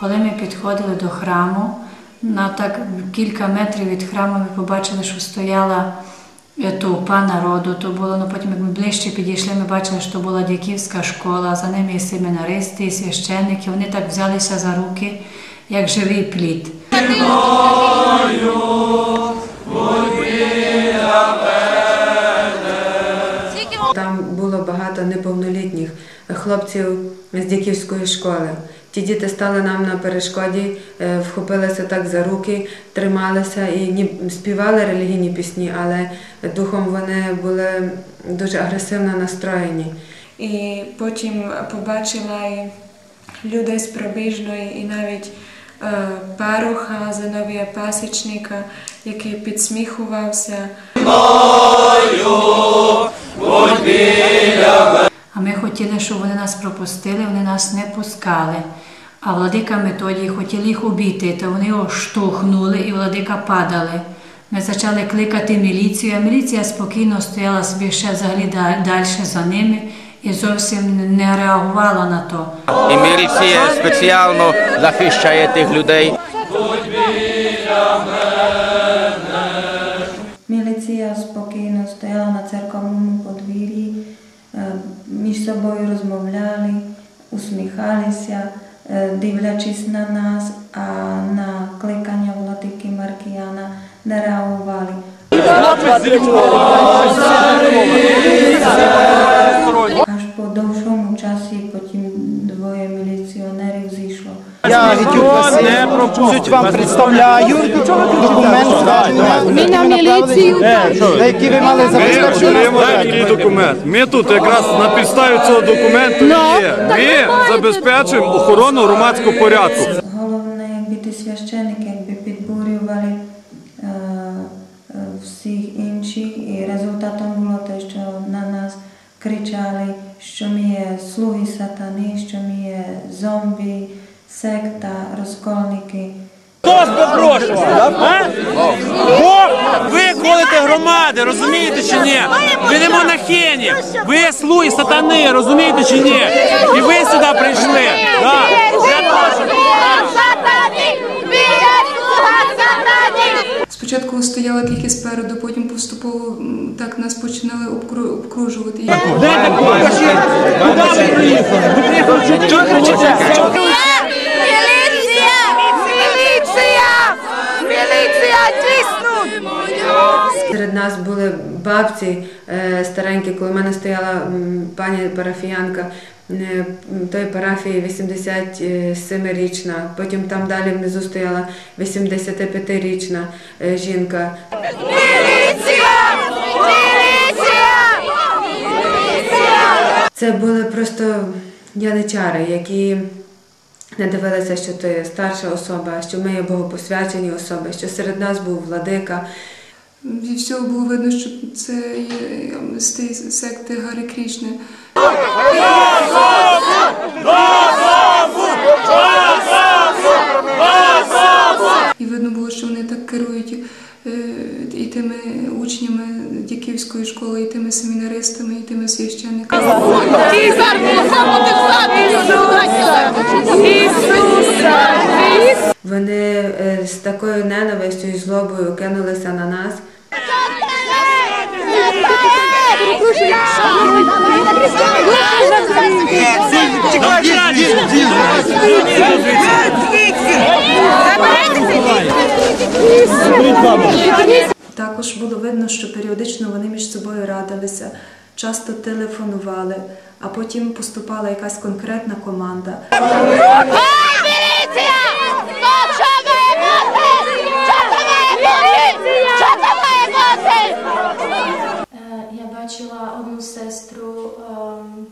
Коли ми підходили до храму, на так кілька метрів від храму ми побачили, що стояла е, товпа народу. То було, ну потім, як ми ближче підійшли, ми бачили, що була дяківська школа, за ними і семінаристи, і священники. Вони так взялися за руки, як живий плід. Там було багато неповнолітніх хлопців з дяківської школи. Ті діти стали нам на перешкоді, е, вхопилися так за руки, трималися і співали релігійні пісні, але духом вони були дуже агресивно настроєні. І потім побачила і людей з пробіжної, і навіть е, паруха Зиновія Пасічника, який підсміхувався. Ми хотіли, щоб вони нас пропустили, вони нас не пускали. А владика Методій хотіли їх убити, то вони його штовхнули і владика падали. Ми почали кликати міліцію, а міліція спокійно стояла собі ще взагалі далі за ними і зовсім не реагувала на то. І міліція спеціально захищає тих людей. čist na nás a na klekania vladyky Markiana nereagovali. Až po dlhšom čase, po tým dvoje milicionéry Я Суть вам представляю документ. Ми на міліцію. На який ви мали такий документ. Ми тут якраз на підставі цього документу і є. Ми забезпечуємо охорону громадського порядку. Головне, якби священики якби підбурювали е, е, всіх інших, і результатом було те, що на нас кричали, що ми є слуги сатани, що ми є зомбі, секта, розкольники. Хто вас попрошував? Бог, ви колите громади, розумієте чи ні? Ви не монахині, ви слуги сатани, розумієте чи ні? І ви сюди прийшли. Да. Спочатку стояла тільки спереду, потім поступово так нас починали обкружувати. Де так? Куди ви приїхали? Ви приїхали, чого кричите? Міліція! Міліція! Серед нас були бабці е, старенькі, коли в мене стояла пані парафіянка е, тої парафії 87-річна, потім там далі внизу стояла 85-річна е, жінка. Це були просто яничари, які не дивилися, що ти старша особа, що ми є богопосвячені особи, що серед нас був владика. Зі всього було видно, що це є з тієї секти Гари Крішни. І видно було, що вони так керують і тими учнями Дяківської школи, і тими семінаристами, і тими священниками. Вони е, з такою ненавистю і злобою кинулися на нас. Також було видно, що періодично вони між собою радилися, часто телефонували, а потім поступала якась конкретна команда. Е, Я бачила одну сестру, ем,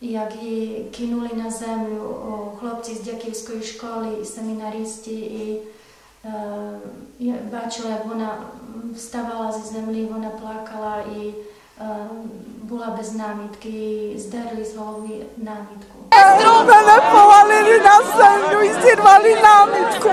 як її кинули на землю хлопці з Дяківської школи і семінарісти. І Ehm, ja báčila, jak ona vstávala ze zemlí, ona plakala i ehm, bola bez námitky, zderli z hlavy námitku. Zdrobené povalili na zemlju i zirvali námitku.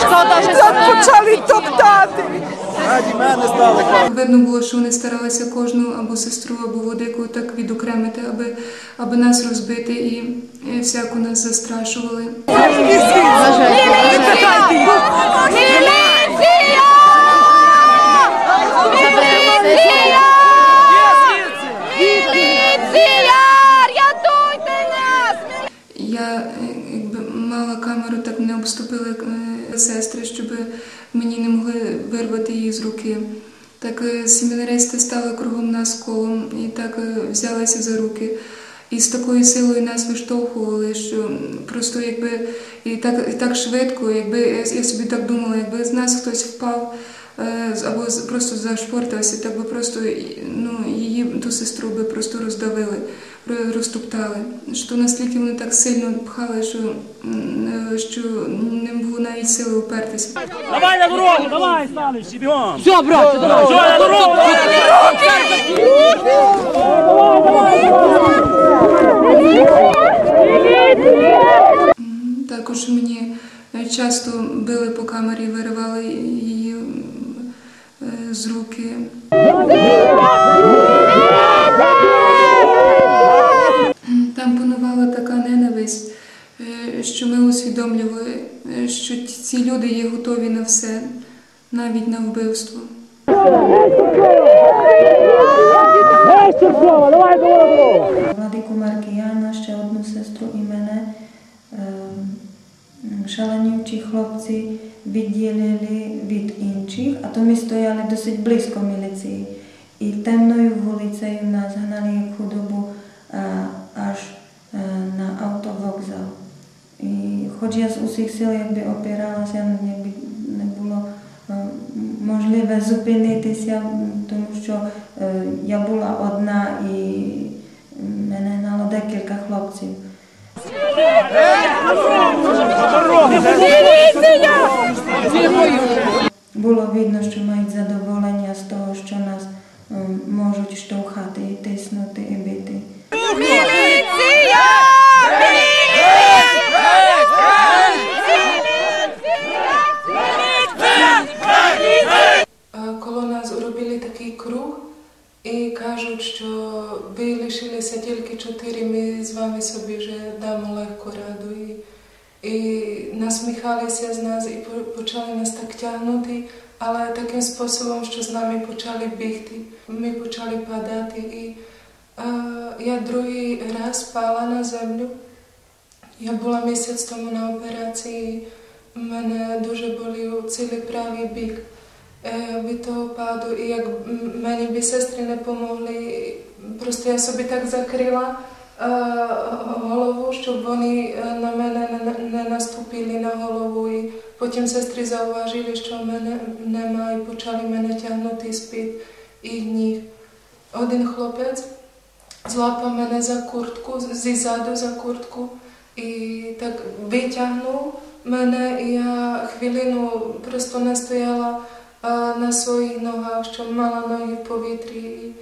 Škoda, že sa... Započali toptati. Топтати. мене стали. Видно було, що вони старалися кожну або сестру, або водику так відокремити, аби, аби нас розбити і, і всяко нас застрашували. Я е, якби мала камеру, так мене обступили е, сестри, щоб мені не могли вирвати її з руки. Так е, семінаристи стали кругом нас колом і так е, взялися за руки. І з такою силою нас виштовхували, що просто якби і так, і так швидко, якби я, собі так думала, якби з нас хтось впав е, або просто зашпортався, так би просто ну, її ту сестру би просто роздавили, ро- розтоптали. Що наскільки вони так сильно пхали, що, е, що не було навіть сили упертися. Давай на дорогу, давай, стали, бігом. Все, брат, давай. Все, на дорогу. Також мені е, часто били по камері, виривали її е, з руки. Там панувала така ненависть, е, що ми усвідомлювали, е, що ці люди є готові на все, навіть на вбивство. Владику Маркіяна, ще одну сестру і мене. ем, Шаленючі хлопці відділили від інших, а то ми стояли досить близько міліції. І темною вулицею нас гнали як худобу е, аж е, на автовокзал. І з усіх сил якби опиралася, якби не було е, можливе зупинитися, тому що я була одна і мене гнало декілька хлопців. Було видно, що мають задоволення з того, що нас можуть штовхати, і тиснути і бити. чотири, ми з вами собі вже дамо легку раду. І, і насміхалися з нас і по- почали нас так тягнути, але таким способом, що з нами почали бігти. Ми почали падати. І е, я другий раз пала на землю. Я була місяць тому на операції, мене дуже болів цілий правий бік е, від того паду. І як м- мені б сестри не помогли, просто я собі так закрила е, голову, щоб вони е, на мене не, не наступили на голову. І потім сестри зауважили, що мене немає, і почали мене тягнути з-під і ніг. Один хлопець злапав мене за куртку, ззаду за куртку і так витягнув мене, і я хвилину просто не стояла а, на своїх ногах, що мала ноги в повітрі,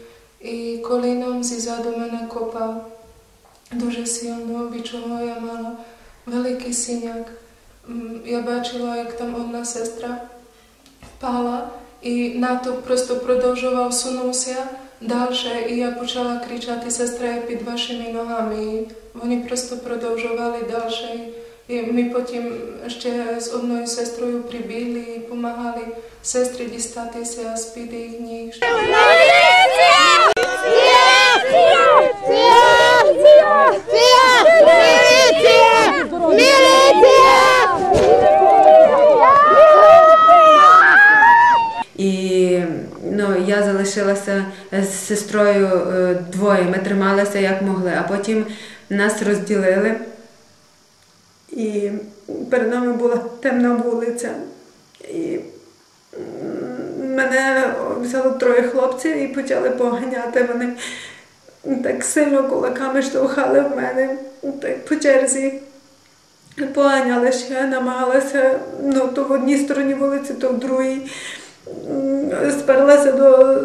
і, і коліном ззаду мене копав дуже сильно, від чого я мала великий синяк. М, Я бачила, як там одна сестра впала, і натовп просто продовжував сунувся далі, і я почала кричати сестра я під вашими ногами. І вони просто продовжували далі. І ми потім ще з одною сестрою прибігли і допомагали сестрі дістатися з-під їх ніг. З сестрою е, двоє. Ми трималися як могли, а потім нас розділили. І перед нами була темна вулиця. І мене взяло троє хлопців і почали поганяти. Вони так сильно кулаками штовхали в мене так по черзі. Поганяли ще, намагалася ну, то в одній стороні вулиці, то в другій. Сперлася до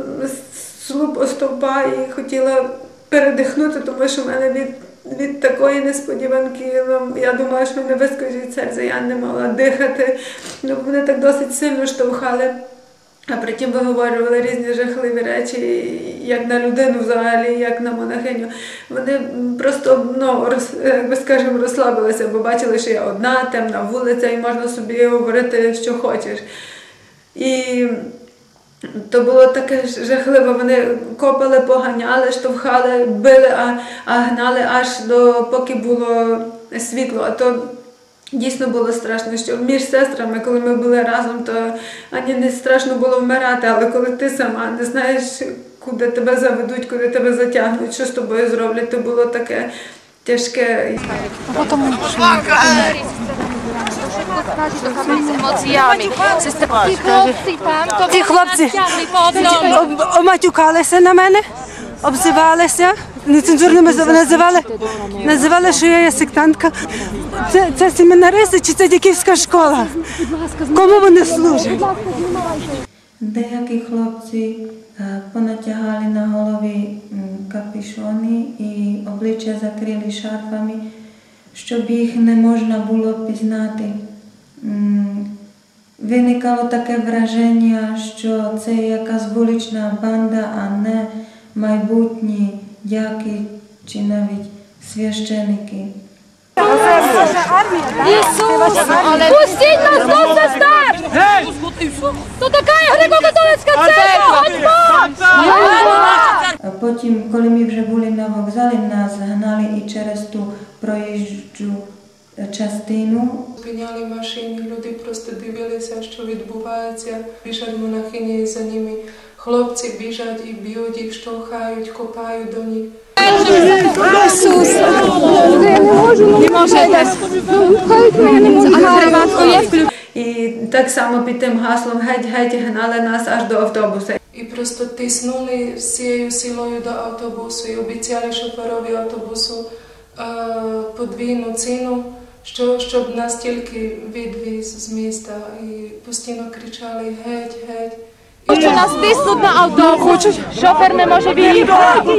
слуп стовпа і хотіла передихнути, тому що в мене від, від такої несподіванки, ну, я думала, що мене вискочить серце, я не могла дихати. Ну, вони так досить сильно штовхали. А притім виговорювали різні жахливі речі, як на людину взагалі, як на монахиню. Вони просто, ну, роз, як би скажемо, розслабилися, бо бачили, що я одна, темна вулиця, і можна собі говорити, що хочеш. І то було таке жахливо. Вони копали, поганяли, штовхали, били, а, а гнали аж до поки було світло. А то дійсно було страшно, що між сестрами, коли ми були разом, то ані не страшно було вмирати, але коли ти сама не знаєш, куди тебе заведуть, куди тебе затягнуть, що з тобою зроблять, то було таке тяжке. z Ті хлопці оматюкалися на мене, обзивалися, нецензурними називали, називали, що я є сектантка. Це, це семінаристи чи це дяківська школа? Кому вони служать? Деякі хлопці е, понатягали на голові м, капюшони і обличчя закрили шарфами, щоб їх не можна було пізнати. Виникало таке враження, що це якась вулична банда, а не майбутні дяки чи навіть священики. Пустіть нас до сестер! То така греко-католицька церква! Ганьба! А потім, коли ми вже були на вокзалі, нас гнали і через ту проїжджу е, частину. Зупиняли машини, люди просто дивилися, що відбувається. Біжать монахині за ними. Хлопці біжать і б'ють їх, штовхають, копають до них. Ісус! Не можете. І так само під тим гаслом геть-геть гнали нас аж до автобуса. І просто тиснули всією силою до автобусу і обіцяли шоферові автобусу е, подвійну ціну, що, щоб нас тільки відвіз з міста. І постійно кричали геть, геть. Що нас тиснуть на автобус. Шофер не може виїхати.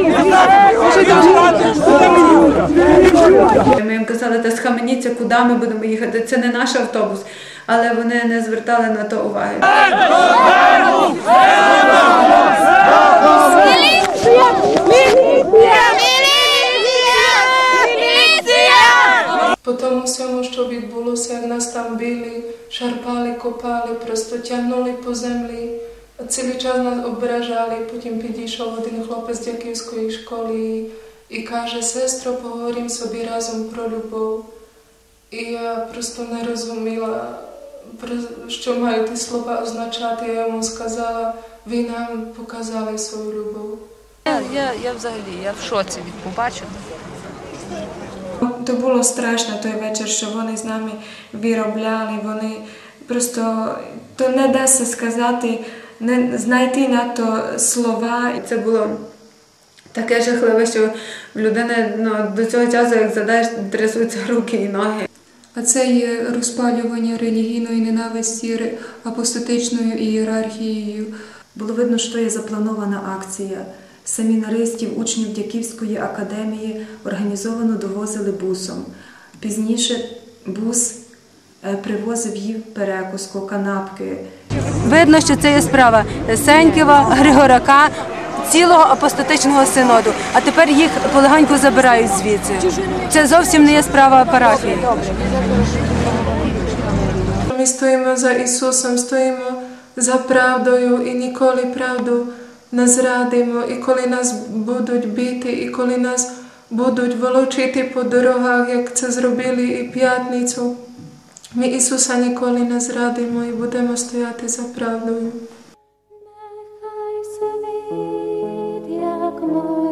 Ми їм казали, та схаменіться, куди ми будемо їхати. Це не наш автобус. Але вони не звертали на то уваги. По тому всьому, що відбулося, як нас там били, шарпали, копали, просто тягнули по землі. Цілий час нас ображали. Потім підійшов один хлопець з Дяківської школи і, каже, сестро, поговоримо собі разом про любов. І я просто не розуміла, що мають ті слова означати. Я йому сказала, ви нам показали свою любов. Я, я, я взагалі я в шоці від побаченого. То було страшно той вечір, що вони з нами виробляли. Вони просто то не дасть сказати, не знайти на то слова. І це було таке жахливе, що в людини ну, до цього часу, як задаєш, трясуться руки і ноги. А це є розпалювання релігійної ненависті апостатичною ієрархією. Було видно, що є запланована акція. Семінаристів, учнів Дяківської академії організовано довозили бусом. Пізніше бус е, привозив їм перекуску, канапки. Видно, що це є справа Сенькова, Григорака, цілого апостатичного синоду. А тепер їх полегенько забирають звідси. Це зовсім не є справа парафії. Ми стоїмо за Ісусом, стоїмо за правдою і ніколи правду не зрадимо. І коли нас будуть бити, і коли нас будуть волочити по дорогах, як це зробили і п'ятницю, ми Ісуса ніколи не зрадимо і будемо стояти за правдою. Oh.